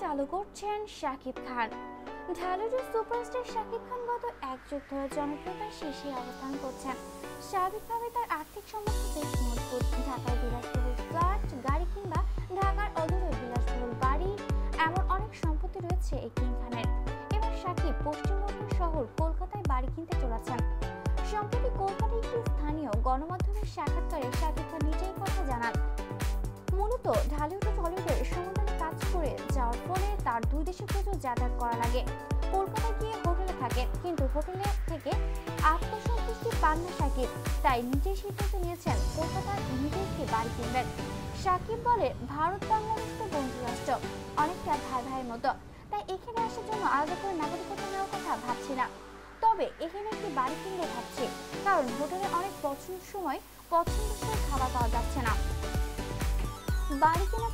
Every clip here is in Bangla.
চালু করছেন শাকিব খান। ঢালিউডের সুপারস্টার শাকিব খান গত এক যুগ ধরে জনপ্রিয়তার শীর্ষে অবস্থান করছেন। স্বাভাবিকভাবে তার আর্থিক সমস্যা বেশ মজবুত। ঢাকায় বিলাসবহুল ফ্ল্যাট, গাড়ি কিংবা ঢাকার অদূরে বিলাসবহুল বাড়ি, এমন অনেক সম্পত্তি রয়েছে এই কিং খানের এবার শাকিব পশ্চিমবঙ্গের শহর কলকাতায় বাড়ি কিনতে চলেছেন। সম্প্রতি কলকাতায় একটি স্থানীয় গণমাধ্যমের সাক্ষাৎকারে শাকিব খান নিজেই কথা জানান। মূলত ঢালিউড ও টলিউডের সমুদ্রে যাওয়ার ফলে তার দুই দেশে প্রচুর যাতায়াত করা লাগে। কলকাতায় গিয়ে হোটেলে থাকেন কিন্তু হোটেলে থেকে আত্মসন্তুষ্টি পান না সাকিব। তাই নিজেই সিদ্ধান্ত নিয়েছেন কলকাতার নিজে একটি বাড়ি কিনবেন সাকিব বলে, ভারত বাংলাদেশ তো বন্ধু রাষ্ট্র, অনেকটা ভাই ভাইয়ের মতো। তাই এখানে আসার জন্য আলাদা করে নাগরিকত্ব নেওয়ার কথা ভাবছি না। তবে এখানে একটি বাড়ি কিনতে ভাবছি, কারণ হোটেলে অনেক পছন্দের সময় পছন্দসই খাবার পাওয়া যাচ্ছে না। বাড়ি কেনা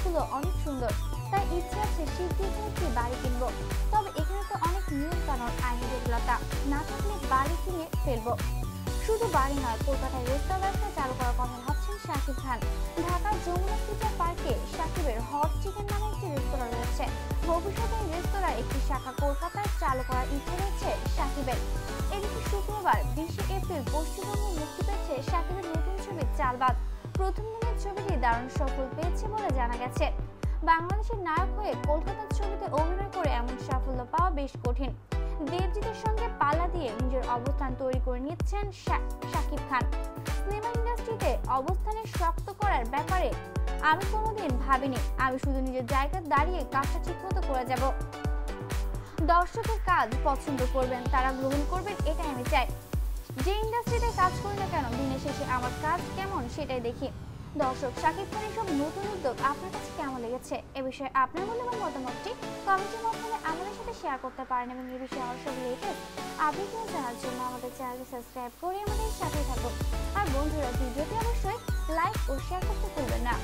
এখানকার অনেক সুন্দর। তাই ইচ্ছে আছে একটি বাড়ি কিনবো। তবে এখানে তো অনেক নিয়ম কানুন আইনি জটিলতা। না থাকলে বাড়ি কিনে ফেলব। শুধু বাড়ি নয়, কলকাতায় রেস্তোরাঁ ব্যবসা চালু করার কথা ভাবছেন শাকিব খান। ঢাকার যমুনা ফিচার পার্কে সাকিবের হট চিকেন নামে একটি রেস্তোরাঁ রয়েছে। ভবিষ্যতে এই রেস্তোরাঁর একটি শাখা কলকাতায় চালু করার ইচ্ছে রয়েছে সাকিবের। এদিকে শুক্রবার বিশে এপ্রিল পশ্চিমবঙ্গে মুক্তি পেয়েছে সাকিবের নতুন ছবি চালবাদ। প্রথম দিনের ছবিটি দারুণ সফল পেয়েছে বলে জানা গেছে। বাংলাদেশের নায়ক হয়ে কলকাতার ছবিতে অভিনয় করে এমন সাফল্য পাওয়া বেশ কঠিন। দেবজিতের সঙ্গে পাল্লা দিয়ে নিজের অবস্থান তৈরি করে নিচ্ছেন শাকিব খান। সিনেমা ইন্ডাস্ট্রিতে অবস্থানে শক্ত করার ব্যাপারে আমি কোনোদিন ভাবিনি। আমি শুধু নিজের জায়গায় দাঁড়িয়ে কাজটা ঠিকমতো করে যাব। দর্শকের কাজ পছন্দ করবেন, তারা গ্রহণ করবেন, এটাই আমি চাই। যে ইন্ডাস্ট্রিতে কাজ করি না কেন? দিনের শেষে আমার কাজ কেমন? সেটাই দেখি। দর্শক, শাকিব খানের সব নতুন উদ্যোগ আপনার কাছে কেমন লেগেছে? এ বিষয়ে আপনার মূল্যবান মতামতটি কমেন্টের মাধ্যমে আমাদের সাথে শেয়ার করতে পারেন এবং এ বিষয়ে আরও সব লেটেস্ট আপডেট জানার জন্য আমাদের চ্যানেলটি সাবস্ক্রাইব করে আমাদের সাথে থাকুন। আর বন্ধুরা, ভিডিওটি অবশ্যই লাইক ও শেয়ার করতে ভুলবেন না।